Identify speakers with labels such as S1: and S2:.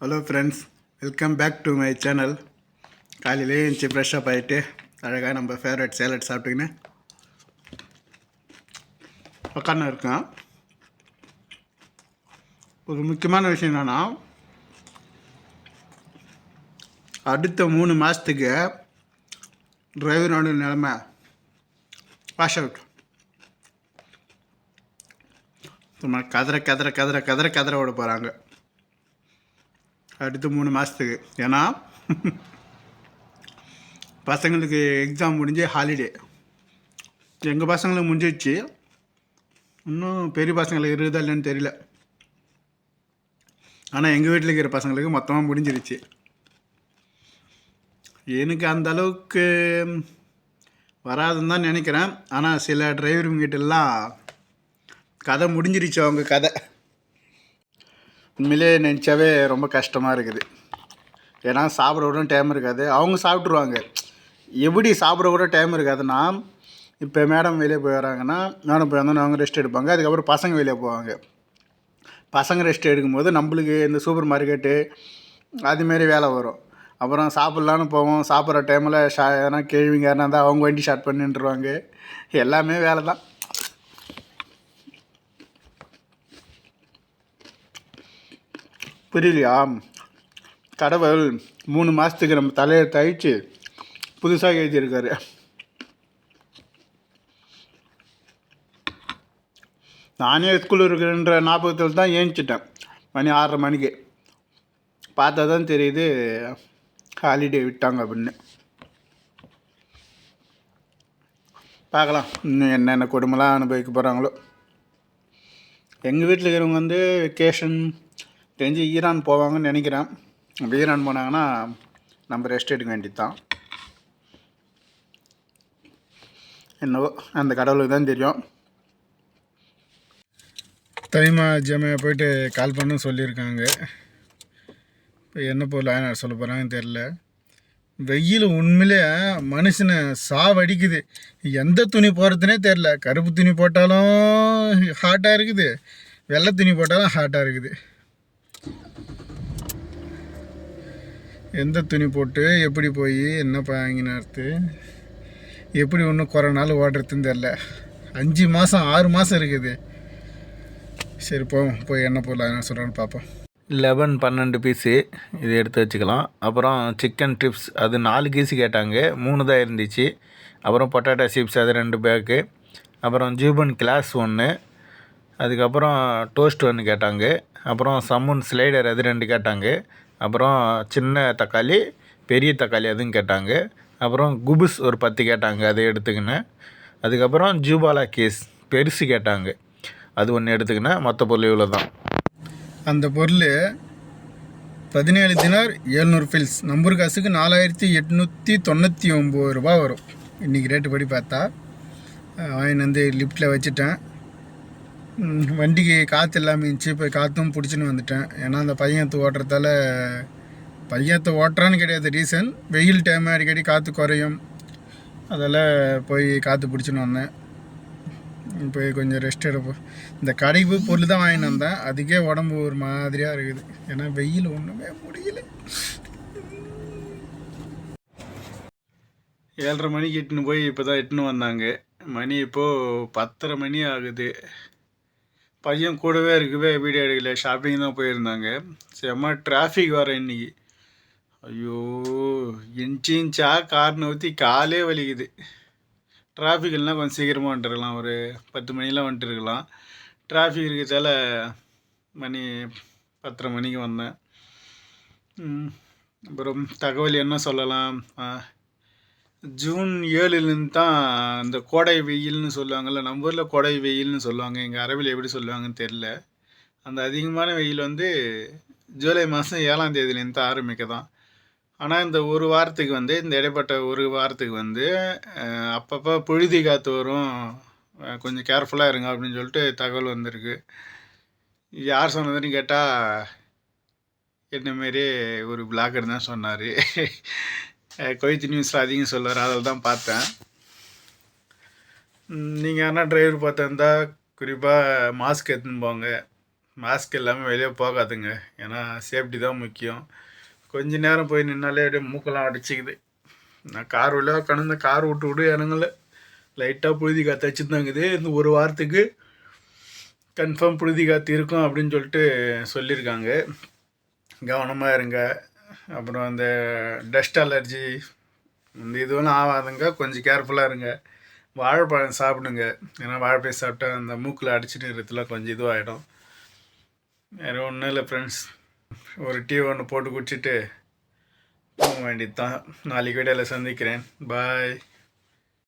S1: Hello friends welcome back to my channel காலையிலே எழுந்துச்சி fresh up ஆகிட்டு அழகாக நம்ம ஃபேவரட் சேலட் சாப்பிட்டுக்கின்னு உக்காந்து இருக்கேன் ஒரு முக்கியமான விஷயம் என்னென்னா அடுத்த மூணு மாதத்துக்கு டிரைவரோட நிலமை வாஷ் அவுட் சும்மா கதற கதற கதற கதற கதற விட போகிறாங்க அடுத்த மூணு மாதத்துக்கு ஏன்னா பசங்களுக்கு எக்ஸாம் முடிஞ்சு ஹாலிடே எங்கள் பசங்களுக்கு முடிஞ்சிடுச்சு இன்னும் பெரிய பசங்களுக்கு இருக்குதா இல்லைன்னு தெரியல. ஆனால் எங்கள் வீட்டில் இருக்கிற பசங்களுக்கு மொத்தமாக முடிஞ்சிருச்சு. எனக்கு அந்த அளவுக்கு வராதுன்னு தான் நினைக்கிறேன். ஆனால் சில டிரைவருங்கிட்டலாம் கதை முடிஞ்சிருச்சு அவங்க கதை. உண்மையிலே நினச்சாவே ரொம்ப கஷ்டமாக இருக்குது. ஏன்னா சாப்பிட கூட டைம் இருக்காது. அவங்க சாப்பிட்ருவாங்க எப்படி சாப்பிட கூட டைம் இருக்காதுன்னா இப்போ மேடம் வெளியே போய் வராங்கன்னா மேடம் போய் வந்தோன்னு அவங்க ரெஸ்ட் எடுப்பாங்க. அதுக்கப்புறம் பசங்க வெளியே போவாங்க. பசங்க ரெஸ்ட் எடுக்கும்போது நம்மளுக்கு இந்த சூப்பர் மார்க்கெட்டு அதுமாரி வேலை வரும். அப்புறம் சாப்பிட்லான்னு போவோம். சாப்பிட்ற டைமில் ஷா எதனா கேள்விங்க இருந்தால் அவங்க வண்டி ஸ்டார்ட் பண்ணிட்டுருவாங்க எல்லாமே வேலை தான் புரியலையா? கடவுள் மூணு மாதத்துக்கு நம்ம தலையை தழிச்சு புதுசாக எழுதியிருக்காரு. நானே ஸ்கூல் இருக்கிறன்ற ஞாபகத்தில் தான் ஏஞ்சிட்டேன். மணி ஆறரை மணிக்கு. பார்த்தா தான் தெரியுது ஹாலிடே விட்டாங்க அப்படின்னு. பார்க்கலாம் இன்னும் என்னென்ன கொடுமைலாம் அனுபவிக்க போகிறாங்களோ எங்கள் வீட்டில் இருக்கிறவங்க வந்து வெக்கேஷன் தெரிஞ்சு ஈரான் போவாங்கன்னு நினைக்கிறேன். அப்படி ஈரான் போனாங்கன்னா நம்ம ரெஸ்ட் எடுக்க வேண்டியது தான் என்னவோ அந்த கடவுளுக்கு தான் தெரியும். தனிமா ஜமையை போயிட்டு கால் பண்ண சொல்லியிருக்காங்க. இப்போ என்ன பொருள் சொல்ல போகிறாங்கன்னு தெரில வெயில் உண்மையிலே மனுஷனை சாவடிக்குது. எந்த துணி போடுறதுனே தெரில கருப்பு துணி போட்டாலும் ஹாட்டாக இருக்குது. வெள்ளை துணி போட்டாலும் ஹாட்டாக இருக்குது. எந்த துணி போட்டு எப்படி போய் என்ன வாங்கினார்த்து? எப்படி ஒன்றும் குறை நாள் ஓடுறதுன்னு தெரில அஞ்சு மாதம் ஆறு மாதம் இருக்குது. சரி போவோம் போய் என்ன பொருள் என்ன சொல்கிறான்னு பார்ப்போம்
S2: லெவன் பன்னெண்டு பீஸு இது எடுத்து வச்சுக்கலாம். அப்புறம் சிக்கன் ட்ரிப்ஸ் அது நாலு பீஸு கேட்டாங்க. மூணு தான் இருந்துச்சு. அப்புறம் பொட்டாட்டோ சிப்ஸ் அது ரெண்டு பேக்கு. அப்புறம் ஜூபன் கிளாஸ் ஒன்று அதுக்கப்புறம் டோஸ்ட் ஒன்று கேட்டாங்க. அப்புறம் சம்முன் ஸ்லைடர் அது ரெண்டு கேட்டாங்க. அப்புறம் சின்ன தக்காளி பெரிய தக்காளி அதுவும் கேட்டாங்க. அப்புறம் குபுஸ் ஒரு பத்து கேட்டாங்க அதை எடுத்துக்கினேன். அதுக்கப்புறம் ஜூபாலா கேஸ் பெருசு கேட்டாங்க. அது ஒன்று எடுத்துக்கினேன் மற்ற பொருள் இவ்வளோ தான்
S1: அந்த பொருள் பதினேழு தினார் எழுநூறு ஃபில்ஸ் நம்பர் காசுக்கு நாலாயிரத்தி எட்நூற்றி தொண்ணூற்றி ஒம்பது ரூபா வரும். இன்றைக்கி ரேட்டு படி பார்த்தா வாங்கிட்டு வந்து லிஃப்ட்டில் வச்சுட்டேன். வண்டிக்கு காற்று இல்லாமல் இருந்துச்சு. இப்போ காற்றும் பிடிச்சின்னு வந்துட்டேன். ஏன்னா அந்த பையத்து ஓட்டுறதால பையத்தை ஓட்டுறான்னு கிடையாது. ரீசன் வெயில் டைம் அடிக்கடி காற்று குறையும். அதில் போய் காற்று பிடிச்சின்னு வந்தேன். போய் கொஞ்சம் ரெஸ்ட் எடுப்போம் இந்த கடைவு பொருள் தான் வாங்கிட்டு வந்தேன். அதுக்கே உடம்பு ஒரு மாதிரியாக இருக்குது. ஏன்னா வெயில் ஒன்றுமே முடியல. ஏழரை மணிக்கு இட்டுன்னு போய் இப்போ தான் இட்டுன்னு வந்தாங்க. மணி இப்போது பத்தரை மணி ஆகுது. பையன் கூடவே இருக்கவே வீடியோ எடுக்கல ஷாப்பிங் தான் போயிருந்தாங்க. செம்ம டிராஃபிக் வர இன்னைக்கு. ஐயோ இன்ச்சு இன்ச்சா கார் ஊற்றி காலே வலிக்குது. டிராஃபிக் இல்லைனா கொஞ்சம் சீக்கிரமாக வந்துட்டுருக்கலாம் ஒரு பத்து மணிலாம் வந்துட்டு இருக்கலாம். டிராஃபிக் இருக்கிறதால மணி பத்தரை மணிக்கு வந்தேன். அப்புறம் தகவல் என்ன சொல்லலாம்? ஆ, ஜூன் ஏழுலேருந்து தான் இந்த கோடை வெயில்னு சொல்லுவாங்கள்ல நம்ம ஊரில் கோடை வெயில்னு சொல்லுவாங்க. எங்கள் அரபில் எப்படி சொல்லுவாங்கன்னு தெரில அந்த அதிகமான வெயில் வந்து ஜூலை மாதம் ஏழாம் தேதியிலேருந்து தான் ஆரம்பிக்க தான் ஆனால் இந்த ஒரு வாரத்துக்கு வந்து இந்த இடைப்பட்ட ஒரு வாரத்துக்கு வந்து அப்பப்போ புழுதி காற்று வரும். கொஞ்சம் கேர்ஃபுல்லாக இருங்க அப்படின்னு சொல்லிட்டு தகவல் வந்திருக்கு. யார் சொன்னதுன்னு கேட்டால் என்னமாரி ஒரு பிளாகர் தான் சொன்னார். கொய்த் நியூஸில் அதிகம் சொல்லுவார் அதில் தான் பார்த்தேன். நீங்கள் யாரா டிரைவர் பார்த்துருந்தா குறிப்பாக மாஸ்க் எடுத்துன்னு போங்க. மாஸ்க் இல்லாமல் வெளியே போகாதுங்க. ஏன்னா சேஃப்டி தான் முக்கியம். கொஞ்ச நேரம் போய் நின்னாலே அப்படியே மூக்கெல்லாம் அடிச்சிக்குது. நான் கார் உள்ள கடந்த கார் விட்டு விட்டு இறங்கலை. லைட்டாக புழுதி காற்று வச்சுருந்தாங்குது இந்த ஒரு வாரத்துக்கு கன்ஃபார்ம் புழுதி காற்று இருக்கும் அப்படின்னு சொல்லிட்டு சொல்லியிருக்காங்க. கவனமாக இருங்க. அப்புறம் அந்த டஸ்ட் அலர்ஜி இந்த இதுவெல்லாம் ஆகாதுங்க. கொஞ்சம் கேர்ஃபுல்லாக இருங்க. வாழைப்பழம் சாப்பிடுங்க. ஏன்னா வாழைப்பழம் சாப்பிட்டா அந்த மூக்கில் அடிச்சுட்டு இருக்கிறதுல கொஞ்சம் இதுவாகிடும் வேறு ஒன்றும் இல்லை ஃப்ரெண்ட்ஸ் ஒரு டீ ஒன்று போட்டு குடிச்சிட்டு போக வேண்டியது தான் நாளைக்கு வீடியோவில் சந்திக்கிறேன். பாய்